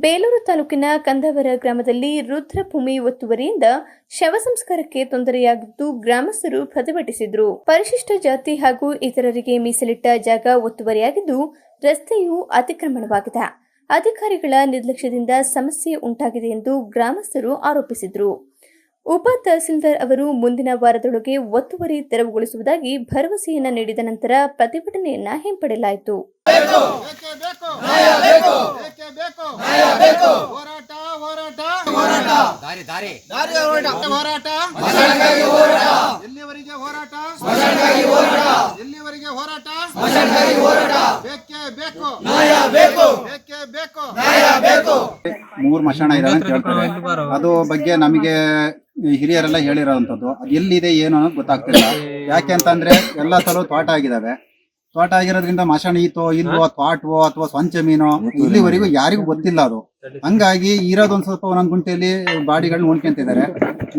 ತಾಲೂಕಿನ ಕಂದವರ ಗ್ರಾಮದಲ್ಲಿ ರುದ್ರಭೂಮಿ ಒತ್ತುವರಿಯಿಂದ ಶವ ಸಂಸ್ಕಾರಕ್ಕೆ ತೊಂದರೆಯಾಗಿದ್ದು ಗ್ರಾಮಸ್ಥರು ಪ್ರತಿಭಟಿಸಿದ್ರು. ಪರಿಶಿಷ್ಟ ಜಾತಿ ಹಾಗೂ ಇತರರಿಗೆ ಮೀಸಲಿಟ್ಟ ಜಾಗ ಒತ್ತುವರಿಯಾಗಿದ್ದು ರಸ್ತೆಯು ಅತಿಕ್ರಮಣವಾಗಿದೆ. ಅಧಿಕಾರಿಗಳ ನಿರ್ಲಕ್ಷ್ಯದಿಂದ ಸಮಸ್ಯೆ ಉಂಟಾಗಿದೆ ಎಂದು ಗ್ರಾಮಸ್ಥರು ಆರೋಪಿಸಿದರು. ಉಪ ತಹಸೀಲ್ದಾರ್ ಅವರು ಮುಂದಿನ ವಾರದೊಳಗೆ ಒತ್ತುವರಿ ತೆರವುಗೊಳಿಸುವುದಾಗಿ ಭರವಸೆಯನ್ನ ನೀಡಿದ ನಂತರ ಪ್ರತಿಭಟನೆಯನ್ನ ಹಿಂಪಡೆಯಲಾಯಿತು ಬೇಕೇ ಬೇಕು ನ್ಯಾಯ ಬೇಕು ಬೇಕೇ ಬೇಕು ನ್ಯಾಯ ಬೇಕು ಹೋರಾಟ ಹೋರಾಟ. ಹೋರಾಟ. ದಾರಿ ದಾರಿ. ದಾರಿ ಹೋರಾಟ. ಹೋರಾಟ? ಹೋರಾಟ. ಎಲ್ಲಿವರೆಗೆ ಹೋರಾಟ? ಎಲ್ಲಿವರೆಗೆ ಹೋರಾಟ. ಬೇಕೇ ಬೇಕು. ನ್ಯಾಯ ಬೇಕು. ಬೇಕೇ ಬೇಕು. ಮೂರು ಮಶಾಣ ಇದೆ ಅಂತ ಹೇಳ್ತಾರೆ. ಅದು ಬಗ್ಗೆ ನಮಗೆ ಹಿರಿಯರೆಲ್ಲ ಹೇಳಿರೋವಂಥದ್ದು. ಅದು ಎಲ್ಲಿದೆ ಏನು ಅನ್ನೋದು ಗೊತ್ತಾಗ್ತಿಲ್ಲ. ಯಾಕೆ ಅಂತಂದ್ರೆ ಎಲ್ಲ ಸಲ ತೋಟ ಆಗಿದಾವೆ ತೋಟ ಆಗಿರೋದ್ರಿಂದ ಮಶಾಣ ಇತ್ತೋ ಇಲ್ವೋ ತ್ವಾಟ್ವೋ ಅಥವಾ ಸ್ವಂಚ ಮೀನೋ ಇಲ್ಲಿವರೆಗೂ ಯಾರಿಗೂ ಗೊತ್ತಿಲ್ಲ ಅದು. ಹಂಗಾಗಿ ಇರೋದೊಂದ್ ಸ್ವಲ್ಪ ಒಂದೊಂದು ಗುಂಟೆಯಲ್ಲಿ ಬಾಡಿಗಳನ್ನ ಉಣ್ಕೊಂತಿದ್ದಾರೆ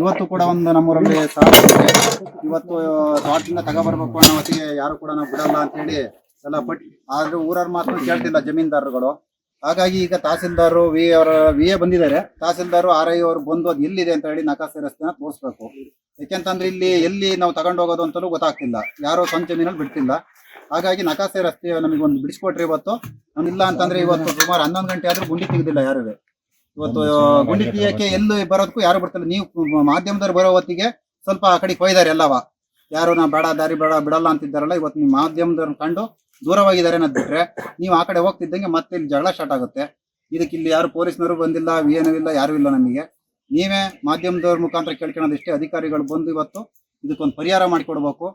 ಇವತ್ತು ಕೂಡ ಒಂದು ನಮ್ಮೂರಲ್ಲಿ ಇವತ್ತು ತೋಟದಿಂದ ತಗೋಬರ್ಬೇಕು ಅನ್ನೋ ಹೊತ್ತಿಗೆ ಯಾರು ಕೂಡ ನಾವು ಬಿಡಲ್ಲ ಅಂತ ಹೇಳಿ ಎಲ್ಲ ಬಟ್ ಆದ್ರೆ ಊರವ್ರ ಮಾತ್ರ ಕೇಳ್ತಿಲ್ಲ ಜಮೀನ್ದಾರರುಗಳು. ಹಾಗಾಗಿ ಈಗ ತಹಸೀಲ್ದಾರು ವಿ ಅವರ ವಿ ಎ ಬಂದಿದ್ದಾರೆ. ತಹಸೀಲ್ದಾರು ಆರ್ ಐ ಅವರು ಬಂದು ಅದು ಎಲ್ಲಿದೆ ಅಂತ ಹೇಳಿ ನಕಾಸೆ ರಸ್ತೆನ ತೋರಿಸ್ಬೇಕು. ಯಾಕೆಂತಂದ್ರೆ ಇಲ್ಲಿ ಎಲ್ಲಿ ನಾವು ತಗೊಂಡು ಹೋಗೋದು ಅಂತಲೂ ಗೊತ್ತಾಗ್ತಿಲ್ಲ. ಯಾರೋ ಸ್ವಂತ ಜಮೀನಲ್ಲಿ ಬಿಡ್ತಿಲ್ಲ. ಹಾಗಾಗಿ ನಕಾಸೆ ರಸ್ತೆ ನಮಗೆ ಒಂದು ಬಿಡಿಸ್ಕೊಟ್ರಿ ಇವತ್ತು. ನಾನು ಇಲ್ಲ ಅಂತಂದ್ರೆ ಇವತ್ತು ಸುಮಾರು ಹನ್ನೊಂದು ಗಂಟೆ ಆದ್ರೂ ಗುಂಡಿ ತೆಗೆದಿಲ್ಲ ಯಾರು ಇವತ್ತು ಗುಂಡಿ ತೆಗಿಯಕ್ಕೆ ಎಲ್ಲೂ ಬರೋದಕ್ಕೂ ಯಾರು ಬರ್ತಿಲ್ಲ. ನೀವು ಮಾಧ್ಯಮದವ್ರು ಬರೋ ಹೊತ್ತಿಗೆ ಸ್ವಲ್ಪ ಆ ಕಡೆ ಕೊಯ್ದಾರೆ ಎಲ್ಲವ. ಯಾರು ನಾ ಬೇಡ ದಾರಿ ಬೇಡ ಬಿಡಲ್ಲ ಅಂತಿದ್ದಾರಲ್ಲ ಇವತ್ತು ನೀವು ಮಾಧ್ಯಮದವ್ರನ್ನ ಕಂಡು ದೂರವಾಗಿದ್ದಾರೆ ಅನ್ನೋದು ಬಿಟ್ರೆ ನೀವು ಆ ಕಡೆ ಹೋಗ್ತಿದ್ದಂಗೆ ಮತ್ತೆ ಇಲ್ಲಿ ಜಗಳ ಸ್ಟಾರ್ಟ್ ಆಗುತ್ತೆ. ಇದಕ್ಕೆ ಇಲ್ಲಿ ಯಾರು ಪೊಲೀಸ್ನವರು ಬಂದಿಲ್ಲ ಏನಿಲ್ಲ ಏನೂ ಇಲ್ಲ ಯಾರು ಇಲ್ಲ ನಮಗೆ. ನೀವೇ ಮಾಧ್ಯಮದವ್ರ ಮುಖಾಂತರ ಕೇಳ್ಕೊಳ್ಳೋದಿಷ್ಟೇ ಅಧಿಕಾರಿಗಳು ಬಂದು ಇವತ್ತು ಇದಕ್ಕೊಂದು ಪರಿಹಾರ ಮಾಡಿಕೊಡ್ಬೇಕು.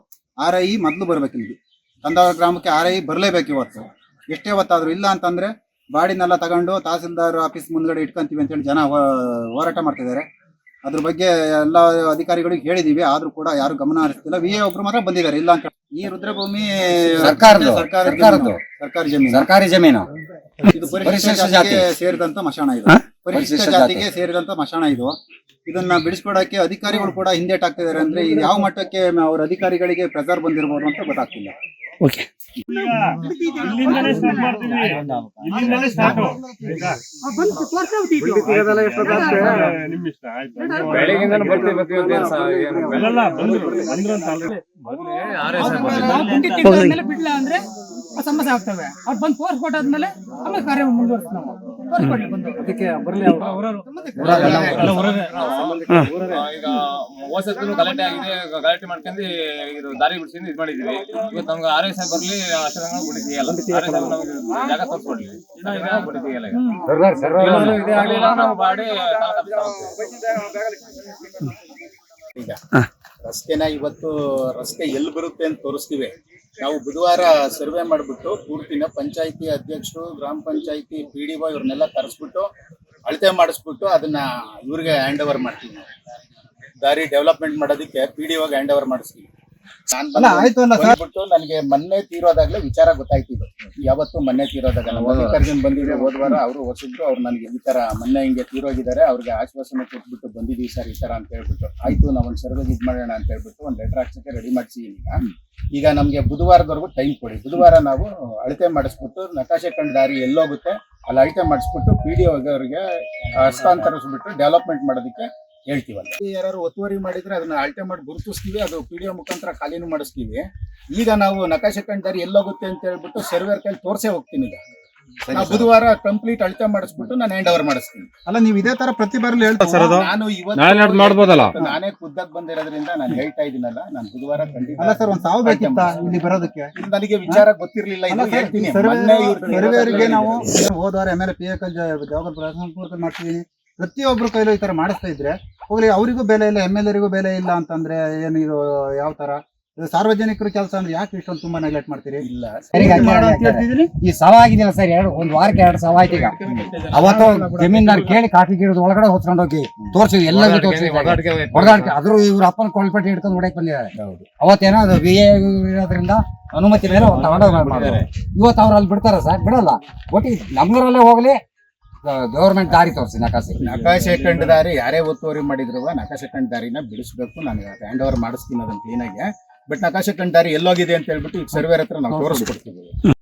ಆರ್ ಐ ಮೊದಲು ಬರ್ಬೇಕು ಇಲ್ಲಿ ಕಂದಾವರ ಗ್ರಾಮಕ್ಕೆ ಆರ್ ಐ ಬರಲೇಬೇಕು ಇವತ್ತು. ಎಷ್ಟೇ ಹೊತ್ತಾದ್ರು ಇಲ್ಲ ಅಂತಂದ್ರೆ ಬಾಡಿನೆಲ್ಲ ತಗೊಂಡು ತಹಸೀಲ್ದಾರ್ ಆಫೀಸ್ ಮುಂದ್ಗಡೆ ಇಟ್ಕೊಂತೀವಿ ಅಂತೇಳಿ ಜನ ಹೋರಾಟ ಮಾಡ್ತಿದ್ದಾರೆ. ಅದ್ರ ಬಗ್ಗೆ ಎಲ್ಲ ಅಧಿಕಾರಿಗಳಿಗೆ ಹೇಳಿದೀವಿ. ಆದ್ರೂ ಕೂಡ ಯಾರು ಗಮನ ಹರಿಸ್ತಿಲ್ಲ. ವಿ ಎ ಒಬ್ರು ಮಾತ್ರ ಬಂದಿದ್ದಾರೆ. ಇಲ್ಲ ಅಂತ ಈ ರುದ್ರಭೂಮಿ. ಸರ್ಕಾರ ಸರ್ಕಾರದ್ದು. ಸರ್ಕಾರಿ ಜಮೀನು. ಸರ್ಕಾರಿ ಜಮೀನು. ಇದು ಪರಿಶಿಷ್ಟ ಜಾತಿಗೆ ಸೇರಿದಂತ ಮಶಾಣ ಇದು? ಪರಿಶಿಷ್ಟ ಜಾತಿಗೆ ಸೇರಿದಂತ ಮಶಾಣ ಇದು. ಇದನ್ನ ಬಿಡಿಸ್ಕೊಡಕ್ಕೆ ಅಧಿಕಾರಿಗಳು ಕೂಡ ಹಿಂದೇಟಾಗ್ತಿದ್ದಾರೆ ಅಂದ್ರೆ ಇದು ಯಾವ ಮಟ್ಟಕ್ಕೆ ಅವ್ರ ಅಧಿಕಾರಿಗಳಿಗೆ ಪ್ರೆಸರ್ ಬಂದಿರಬಹುದು ಅಂತ ಗೊತ್ತಾಗ್ತಿಲ್ಲ. ಇಲ್ಲಿಂದಲೇ ಸ್ಟಾರ್ಟ್ ಮಾಡ್ತೀವಿ. ಇಲ್ಲಿಂದಲೇ ಸ್ಟಾರ್ಟ್ ನಿಮ್ ಇಷ್ಟ ಆಯ್ತು? ಬರ್ತೀವಿ ಬರ್ತೀವಿ ಅಂತ ಏನ್ ಸಾ- ಏನು? ಅಲ್ಲಲ್ಲ ಬಂದ್ರು ಬಂದ್ರು ಅಂತ already. ಮೊದ್ಲೇ ಆರ್ ಎಸ್ ಬಿಡ್ಲಾ ಬಿಡ್ಲ ಅಂದ್ರೆ? ಸಮಸ್ಯೆ ಆಗ್ತವೆ. ಅವ್ರು ಬಂದು ಫೋರ್ಸ್ ಕೊಟ್ಟಾದ್ಮೇಲೆ ಆಮೇಲೆ ಕಾರ್ಯ ಮುಂದುವರಿಸ್ತೀವಿ ನಾವು. ಕೊಡ್ಲಿ ಬಂದು. ಈಗ ಗಲಾಟೆ ಆಗಿದೆ. ಗಲಾಟೆ ಮಾಡ್ಕೊಂಡು ಇದು ದಾರಿ ಇದು ಮಾಡಿದೀವಿ. ಇವತ್ತು ನಮ್ಗೆ ಆರ್ ಎಸ್ ಬರ್ಲಿ ಆರ್ ಎಸ್ ನಮ್ಗೆ ಜಾಗ ತೋರಿಸ್ಕೊಡ್ಲಿ. ಇದೇ ಆಗ್ಲಿಲ್ಲ ನಾವು ಬಾಡಿ. ಈಗ ರಸ್ತೆನ ಇವತ್ತು ರಸ್ತೆ ಎಲ್ಲಿ ಬರುತ್ತೆ ಅಂತ ತೋರಿಸ್ತೀವಿ. ನಾವು ಬುಧವಾರ ಸರ್ವೆ ಮಾಡಿಬಿಟ್ಟು ಪೂರ್ತಿನ ಪಂಚಾಯಿತಿ ಅಧ್ಯಕ್ಷರು, ಗ್ರಾಮ ಪಂಚಾಯಿತಿ ಪಿ ಡಿ ಒ ಇವ್ರನ್ನೆಲ್ಲ ಕರೆಸ್ಬಿಟ್ಟು ಅಳತೆ ಮಾಡಿಸ್ಬಿಟ್ಟು ಅದನ್ನ ಇವ್ರಿಗೆ ಹ್ಯಾಂಡ್ ಓವರ್ ಮಾಡ್ತೀವಿ ದಾರಿ ಡೆವಲಪ್ಮೆಂಟ್ ಮಾಡೋದಕ್ಕೆ ಪಿ ಡಿ ಒಗೆ ಹ್ಯಾಂಡ್ ಓವರ್ ಮಾಡಿಸ್ತೀವಿ. ಅಲ್ಲ, ಆಯ್ತು ಅಲ್ಲ ಸರ್. ಬಂದ್ಬಿಟ್ಟು ನನಗೆ ಮೊನ್ನೆ ತೀರೋದಾಗ್ಲೇ ವಿಚಾರ ಗೊತ್ತಾಯ್ತು ಇದು ಯಾವತ್ತು ಮೊನ್ನೆ ತೀರೋದಾಗ ಮಲ್ಲಿಕಾರ್ಜುನ್ ಬಂದಿದ್ರೆ ಹೋದ ವಾರ ಅವರು ಹೊಸಿದ್ರು ಅವ್ರು ನನಗೆ ಈ ತರ ಮೊನ್ನೆ ಹಿಂಗೆ ತೀರೋಗಿದ್ದಾರೆ ಅವ್ರಿಗೆ ಆಶ್ವಾಸನೆ ಕೊಟ್ಬಿಟ್ಟು ಬಂದಿದ್ದೀವಿ ಸರ್ ಈ ತರ ಅಂತ ಹೇಳ್ಬಿಟ್ಟು. ಆಯ್ತು ನಾವು ಒಂದು ಸರ್ವೆ ಇದು ಮಾಡೋಣ ಅಂತ ಹೇಳ್ಬಿಟ್ಟು ಒಂದು ಲೆಟರ್ ಹಾಕ್ಸಕ್ಕೆ ರೆಡಿ ಮಾಡಿಸಿ ಈಗ. ಈಗ ನಮಗೆ ಬುಧವಾರದವರೆಗೂ ಟೈಮ್ ಕೊಡಿ. ಬುಧವಾರ ನಾವು ಅಳತೆ ಮಾಡಿಸ್ಬಿಟ್ಟು ನಕಾಶೆ ಕಂಡ ದಾರಿ ಎಲ್ಲೋಗುತ್ತೆ ಅಲ್ಲಿ ಅಳತೆ ಮಾಡಿಸ್ಬಿಟ್ಟು ಪಿ ಡಿ ಅವರಿಗೆ ಹಸ್ತಾಂತರಿಸ್ಬಿಟ್ಟು ಡೆವಲಪ್ಮೆಂಟ್ ಮಾಡೋದಕ್ಕೆ ಹೇಳ್ತೀವಲ್ಲ. ಯಾರು ಒತ್ತುವರಿ ಮಾಡಿದ್ರೆ ಅದನ್ನ ಅಳತೆ ಮಾಡಿ ಗುರುತಿಸ್ತೀವಿ ಅದು ಪಿ ಡಿ ಒ ಮುಖಾಂತರ ಖಾಲಿನೂ ಮಾಡಿಸ್ತೀವಿ. ಈಗ ನಾವು ನಕಾಶೆ ಕಂಡಾರಿ ಎಲ್ಲೋಗುತ್ತೆ ಅಂತ ಹೇಳ್ಬಿಟ್ಟು ಸರ್ವೇರ್ ಕೈಲಿ ತೋರ್ಸೇ ಹೋಗ್ತೀನಿ ಈಗ. ನಾವು ಬುಧವಾರ ಕಂಪ್ಲೀಟ್ ಅಳತೆ ಮಾಡಿಸ್ಬಿಟ್ಟು ನಾನು ಹ್ಯಾಂಡ್ ಓವರ್ ಮಾಡಿಸ್ತೀನಿ. ಅಲ್ಲ ನೀವು ಇದೇ ತರ ಪ್ರತಿ ಬಾರಲ್ಲಿ ಹೇಳ್ತಾರೆ ನಾನು ಇವತ್ತು ಮಾಡ್ಬೋದಲ್ಲ? ನಾನೇ ಖುದ್ದಾಗ ಬಂದಿರೋದ್ರಿಂದ ನಾನು ಹೇಳ್ತಾ ಇದೀನಲ್ಲ ನಾನು ಬುಧವಾರ ಖಂಡಿತ ಅಲ್ಲ ಸರ್ ಒಂದು ಸಾವು ಬೇಕಿತ್ತ ಇಲ್ಲಿ ಬರೋದಕ್ಕೆ? ನನಗೆ ವಿಚಾರ ಗೊತ್ತಿರ್ಲಿಲ್ಲ ಇದು ಹೇಳ್ತೀನಿ. ಮೊನ್ನೆ ಸರ್ವೇರಿಗೆ ನಾವು ಹೋದವಾರ M L A P A ಜವಾಬ್ದಾರಿ ಮಾಡ್ತೀವಿ ಪ್ರತಿಯೊಬ್ರು ಕೈಲೂ ಈ ಥರ ಮಾಡಿಸ್ತಾ ಇದ್ರೆ ಹೋಗ್ಲಿ ಅವರಿಗೂ ಬೆಲೆ ಇಲ್ಲ ಎಂ ಎಲ್ ಎರಿಗೂ ಬೆಲೆ ಇಲ್ಲ ಅಂತಂದ್ರೆ ಏನು ಇದು ಯಾವ ತರ? ಸಾರ್ವಜನಿಕರು ಕೆಲಸ ಅಂದ್ರೆ ಯಾಕೆ ಇಷ್ಟೊಂದು ತುಂಬಾ ನೆಗ್ಲೆಕ್ಟ್ ಮಾಡ್ತೀರಿ? ಇಲ್ಲ. ಈ ಸವ ಆಗಿದೆಯಲ್ಲ ಸರ್ ಎರಡು ಒಂದ್ ವಾರಕ್ಕೆ ಎರಡು ಸವ ಆಯ್ತು ಈಗ. ಅವತ್ತು ಜಮೀನ್ದಾರ್ ಕೇಳಿ ಕಾಫಿ ಗಿಡದ ಒಳಗಡೆ ಹೊತ್ಕೊಂಡು ಹೋಗಿ ತೋರ್ಸಿದ್ವಿ ಎಲ್ಲ ಹೊಡೆದಾಡ್ಕೆ ಅದ್ರ ಇವ್ರ ಅಪ್ಪನ ಕೊಳ್ಪಟ್ಟಿ ಹಿಡ್ಕೊಂಡು ಹೊಡಕ್ ಬಂದಿದ್ದಾರೆ. ಅವತ್ತೇನೋ ಅದು ವಿ ಎ ಇರೋದ್ರಿಂದ ಅನುಮತಿ ಮೇಲೆ ಇವತ್ತು ಅವ್ರು ಅಲ್ಲಿ ಬಿಡ್ತಾರ ಸರ್ ಬಿಡಲ್ಲ. ಒಟ್ಟಿಗೆ ನಮ್ಮೂರಲ್ಲೇ ಹೋಗ್ಲಿ ಗೌರ್ಮೆಂಟ್ ದಾರಿ ತೋರಿಸಿ ನಕಾಸೆ. ನಕಾಶೆ ಕಂಡ ದಾರಿ, ಯಾರೇ ಒತ್ತುವರಿ ಮಾಡಿದ್ರು ನಕಾಶೆ ಕಂಡ ದಾರಿನ ಬಿಡಿಸ್ಬೇಕು. ನಾನು ಹ್ಯಾಂಡ್ ಓವರ್ ಮಾಡಿಸ್ತೀನಿ ಅದನ್ನ ಕ್ಲೀನಾಗಿ ಬಟ್ ನಕಾಶೆ ಕಂಡ ದಾರಿ ಎಲ್ಲೋಗಿದೆ ಅಂತ ಹೇಳ್ಬಿಟ್ಟು ಈಗ ಸರ್ವೇರ್ ಹತ್ರ ನಾವು ತೋರಿಸ್ಕೊಡ್ತೀವಿ.